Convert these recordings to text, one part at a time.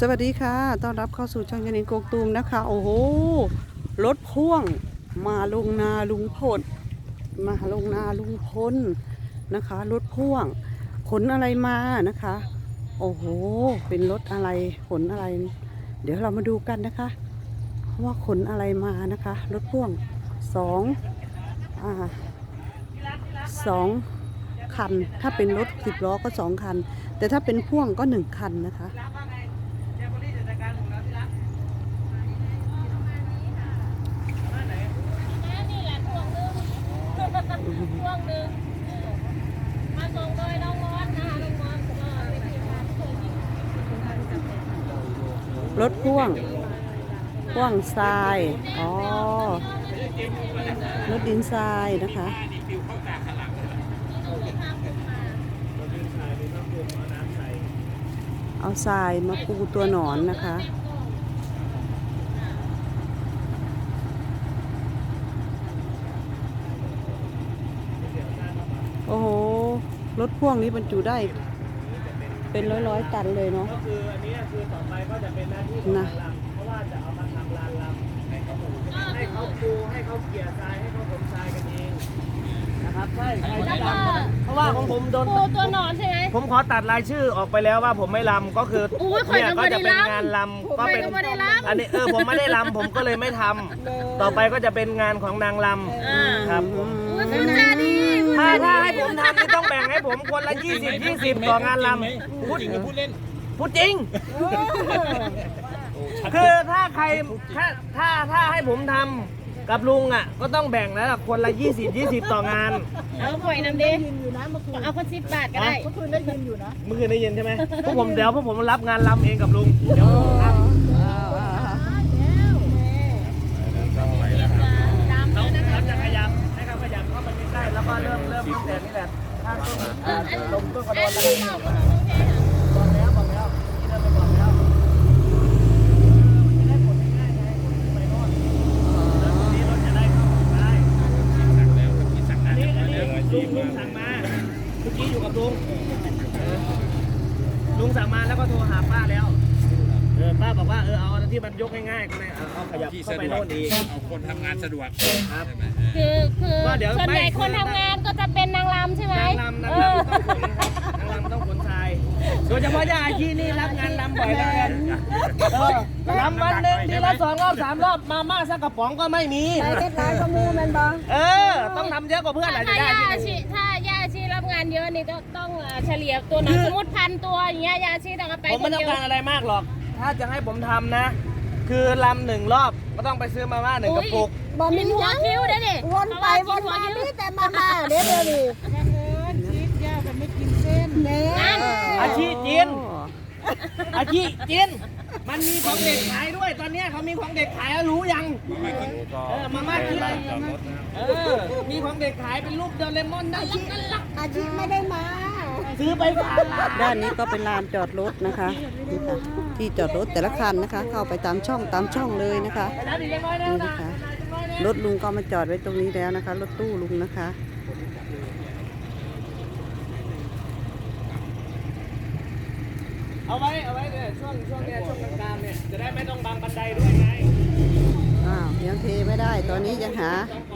สวัสดีค่ะ ต้อนรับเข้าสู่ช่องยานินโกกตูมนะคะ โอ้โห รถพ่วง มาลงนาลุงพล มาลงนาลุงพลนะคะ รถพ่วง ขนอะไรมานะคะ โอ้โห เป็นรถอะไร ขนอะไร เดี๋ยวเรามาดูกันนะคะ ว่าขนอะไรมานะคะ รถพ่วงสองอ่าสองคัน ถ้าเป็นรถสิบล้อก็สองคัน แต่ถ้าเป็นพ่วงก็หนึ่งคันนะคะ นี่แหละพวงนึงพวงนึงมาส่งโดยน้องมอสนะคะน้องมอสก็เป็นทีมงานที่เคยมี รถพ่วง พ่วงทราย อ๋อ รถดินทรายนะคะ เอาทรายมาปูตัวหนอนนะคะโอ้โห รถพ่วงนี้บรรจุได้ เป็นร้อยร้อยๆตันเลยเนาะก็คืออันนี้คือต่อไปก็จะเป็น น้าที่ของนะลำเพราะว่าจะเอามาทำลานลำให้เขาปลูกให้เขาปูให้เขาเกลี่ยทรายให้เขาขนทรายกันเองนะครับใช่ใครแล้จะวก็ลำเพราะว่าของผมโดนปูตัวหนอนใช่ไหมผมขอตัดรายชื่อออกไปแล้วว่าผมไม่ลำก็คืออุ๊ยข่อยเนี่ยก็ก็ไม่ได้จะเป็นลำงานลำก็เป็นข่อยก็ไม่ได้ลำอันนี้เออผมไม่ได้ลำผมก็เลยไม่ทำต่อไปก็จะเป็นงานของนางลำครับอุ้ยพูดจาดีถ้าถ้าให้ผมทำนี่ต้องแบ่งให้ผมคนละ20 20ต่องานลำพูดจริงพูดเล่นพูดจริง คือถ้าใครถ้าถ้าถ้าให้ผมทำกับลุงอะ ก็ต้องแบ่งแล้วล่ะคนละ 20 20 ต่องาน เอาข่อยน้ำดิเอาคนสิบบาทก็ได้เมื่อคืนได้ยินใช่ไหมพวกผมเดี๋ยวพวกผมรับงานลำเองกับลุง เดี๋ยวผมทำเราเราจะขยับให้เขาขยับเข้าไปใกล้ๆแล้วก็เริ่มเริ่มตั้งแต่นี่แหละข้างต้นอ่าลมต้นกระโดนแล้วบอกแล้วบอกแล้วที่เริ่มไปบอกแล้วมันจะได้ผลง่ายๆไงไปโน่นแล้วทีนี้รถจะได้เข้าได้อันนี้อันนี้ลุงลุงสั่งมาเมื่อกี้อยู่กับลุง ลุงสั่งมาแล้วก็โทรหาป้าแล้ว เออป้าบอกว่าเออเอาอัน ที่มันยกง่ายๆก็เลยเอาเอาขยับที่เข้าสะไปดวโน่กนอีก เอาคนทำงานสะดวกครับ ใช่ไหมคือคือก็เดี๋ยวส่วนใหญ่ไม่ คนทำงานก็จะเป็นนางรำใช่ไหมนางรำนางเอรำอต้องขนครับนางรำต้องขนทรายโดยเฉพาะย่าอาชีนี่รับงานรำบ่อยเหลือเกินเออรำวันหนึ่งทีละสองรอบสามรอบมาม่าสักกระป๋องก็ไม่มีไปเก็บร้านข้อมูลมันบ่เออ ต้องทำเยอะกว่าเพื่อนหลายถ้าย่าย่าอาอาชีชีถ้าย่าอาชีรับงานเยอะนี่ต้องต้องเอ่อเฉลี่ยตัวหนอนสมมติพันตัวอย่างเงี้ยย่าอาชีต้องเอาไปผมคไม่นต้อเดีงยวการอะไรมากหรอก ถ้าจะให้ผมทำนะ คือรำหนึ่งรอบก็ต้องไปซื้อมาม่าหนึ่งกระปุกบ่มีกินหัวหยังคิ้วได้ดิวนไปวนมามีแต่มาม่าเดี๋ยวเดี๋ยวนี้แหน่อาชีพจีนอาชีพจีนมันมีของเด็กขายด้วย ตอนเนี้ยเขามีของเด็กขายแล้วรู้ยังเออมาม่ากินอะไรเออมีของเด็กขายเป็นรูปโดเรมอนน่ารักน่ารักอาชีพไม่ได้มา ซื้อไปฝากหลานด้านนี้ก็เป็นลานจอดรถนะคะนี่ค่ะ ที่จอดรถแต่ละคันนะคะ เข้าไปตามช่องตามช่องเลยนะคะไปแล้วดีจังน้อยนะนี่นะคะรถลุงก็มาจอดไว้ตรงนี้แล้วนะคะ รถตู้ลุงนะคะเอาไว้เอาไว้เนี่ยช่วงช่วงเนี้ยช่วงกลางๆเนี่ยจะได้ไม่ต้องบังบันไดด้วยไงอ้าวยังเทไม่ได้ตอนนี้ยังหา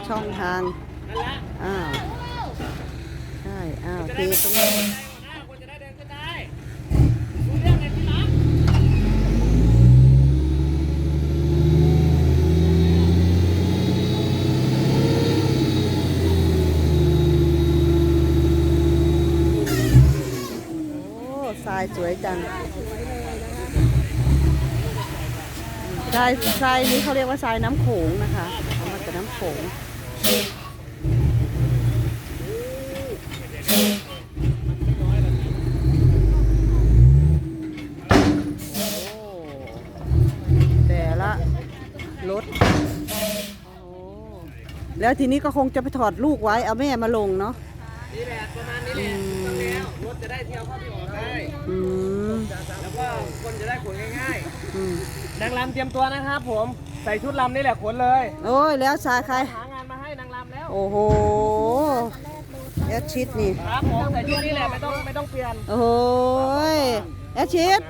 ช่องทางนั่นแหละอ้าวใช่อ้าวจะเทได้ไม่ตต้รองงบังนี้ บันไดหัวหน้าคนจะได้เดินขึ้นได้รู้เรื่องไงพี่รัก โอ้ทรายสวยจังท รายทรายนี้เขาเรียกว่าทรายน้ำโขงนะคะเอามาจากน้ำโขงโอ้แต่ละรถโอ้แล้วทีนี้ก็คงจะไปถอดลูกไว้ เอาแม่มาลงเนาะนี่แหละประมาณนี้แหละต้องแล้วรถจะได้เที่ยวเข้าที่ออกได้อืมแล้วก็คนจะได้ขนง่ายอืมๆ นางรำเตรียมตัวนะครับผมใส่ชุดรำนี่แหละขนเลยโอ้ยแล้วทรายใคร หางานมาให้นางรำแล้วโอ้โหแอดชิดนี่ ครับผมใส่ชุดนี้แหละไม่ต้องไม่ต้องเปลี่ยนโอ้โหแอดชิด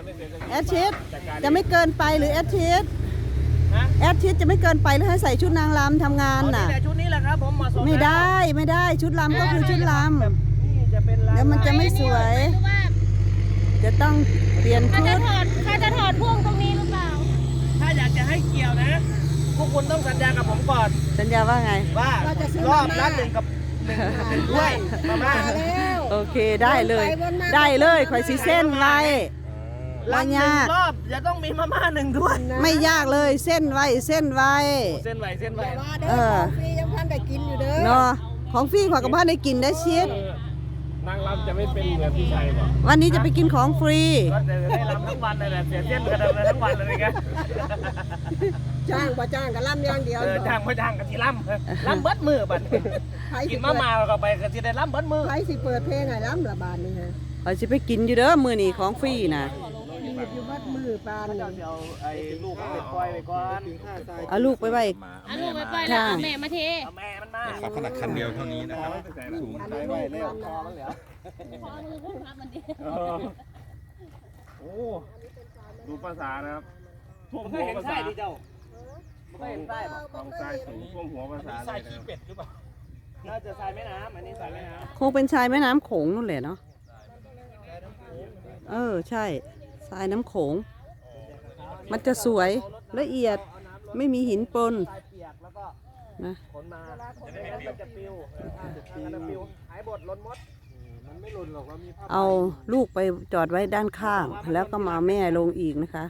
แอดชิดจะไม่เกินไปหรือแอดชิดฮะแอดชิดจะไม่เกินไปหรือให้ใส่ชุดนางรำทำงานเอาน่ะนี่แหละชุดนี้แหละครับผมเหมาะสมไม่แล้วได้ไม่ได้ชุดรำก็คือชุดรแบบนี่จะเป็นำลายเดี๋ยวมันจะไม่สวยหรือว่าจะต้องเปลี่ยนเขาชุจะดถอดเขาจะถอดพ่วงตรงนี้หรือเปล่าถ้า อยากจะให้เกี่ยวนะ พวกคุณต้องสัญญากับผมก่อน สัญญาว่าไง ว่าเราจะซื้อรอบมาม่าละหนึ่งกับหนึ่งหนึ่งถ้วยมาม่ามาแล้วโอเคได้เลยวนไปวนมาได้เลยข่อยสีเส้นไว้ละไม่หนึ่ยางกรอบจะต้องมีมาม่าหนึ่งถ้วยไม่ยากเลยเส้นไว้เส้นไว้เส้นไหวเส้นไหวแต่ว่าเด้เอออของฟรียังพันได้กินอยู่เด้อเนาะของฟรีขอยกับพ่อได้กินได้ชิด นางรำจะไม่เป็นเหมือนพี่ชัยป่ะวันนี้จะไปกินของฟรี ก็จะได้รับทั้งวันเลยแหละเสียเส้นกันเลยทั้งวันเลยไงจ้างบ่จ้างก็ล่ำอย่างเดียวเออจ้างไม่จ้างกันทีล่ำล่ำเบิดมือบัดไผกิสินมาม่าก็ไปก็สิได้ล่ำเบิดมือไผสิเปิดเพลงให้ล่ำละบาทนี่ฮะข่อยสิไปกินอยู่เด้อมื้อนี้ของฟรีนะมีอยู่วัดมือปานนี่เดี๋ยวไอ้ลูกเอาไปปล่อยไปก่อนเอาลูกไปไว้ อันลูกไปปล่อยแล้วเอาแม่มาเท เอาแม่มั นมาครับขนาดคันเดียวเท่านี้นะครับสูงอันนี้ลูกมันคอมันเหลือขอมือพุ่งครับมันดิโอ้ดูภาษานะครับท่วมมันหัก็วเห็นภาไส้ษาดิเจ้ามันก็เห็นไส้ป่ะท้องทรายสูงท่วมหัวภาษาไส้เลยขี้นะครับเป็ดหรือเปล่าน่าจะทรายแม่น้ำอันนี้ทรายแม่น้คงเป็นชายแม่น้ำโขงนู่นแหละเนาะเออใช่ทรายน้ำโขง มันจะสวยละเอียดไม่มีหินปนำทรายเปียกแล้วก็นะขนมาจะได้ไม่จะปิวมันจะปิวหายบดล้นมดเอาลูกไปจอดไว้ด้านข้าง แล้วก็มาแม่ลงอีกนะคะ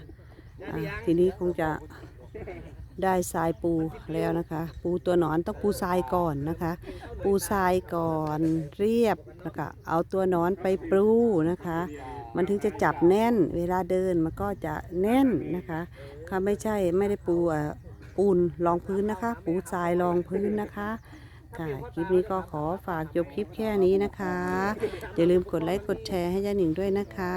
อะทีนี้คงจะได้ทรายปูแล้วนะคะ ปูตัวหนอนต้องปูทรายก่อนนะคะ ปูทรายก่อนเรียบแล้วก็เอาตัวหนอนไปปูนะคะ มันถึงจะจับแน่น เวลาเดินมันก็จะแน่นนะคะค่ะไม่ใช่ไม่ได้ปูอะ ปูนรองพื้นนะคะ ปูทรายรองพื้นนะคะค่ะคลิปนี้ก็ขอฝากจบคลิปแค่นี้นะคะ อย่าลืมกดไลค์กดแชร์ให้ย่าหนิงด้วยนะคะ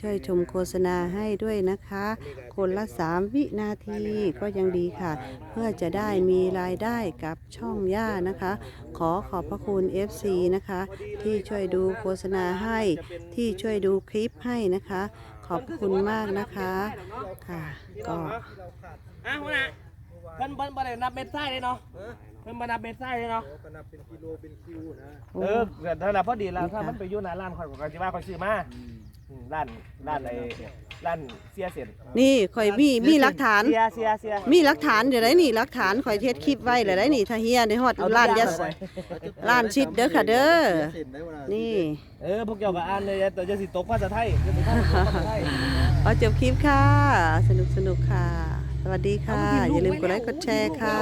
ช่วยชมโฆษณาให้ด้วยนะคะ คนละ 3 วินาทีก็ยังดีค่ะ เพื่อจะได้มีรายได้กับช่องย่านะคะ ขอขอบพระคุณ FC นะคะ ที่ช่วยดูโฆษณาให้ ที่ช่วยดูคลิปให้นะคะ ขอบคุณมากนะคะค่ะก็อะหัวหน้า เพิ่นเพิ่นบ่ได้นับเม็ดไส้เลยเนาะเพิ่นบ่นับเม็ดไส้เลยเนาะโอ้เออเกิดเท่านั้นพอดีแล้วถ้ามันไปอยู่หน้าร้านข่อยก็สิว่าข่อยซื้อมาอืมร้านร้านไอ้ร้านเสียเสร็จนี่ข่อยมีมีหลักฐาน เสียเสียเสียมีหลักฐานเดี๋ยวได้นี่หลักฐานข่อยเทศคลิปไว้เดี๋ยวได้นี่ถ้าเฮียในฮอดร้านยาสร้านชิดเด้อค่ะเด้อนี่ เออพวกเจ้าก็อ่านเลยแต่จะสิตกภาษาไทยจะสิตกภาษาไทยขอจบคลิปค่ะ สนุกสนุกค่ะ สวัสดีค่ะ อย่าลืมกดไลค์กดแชร์ค่ะ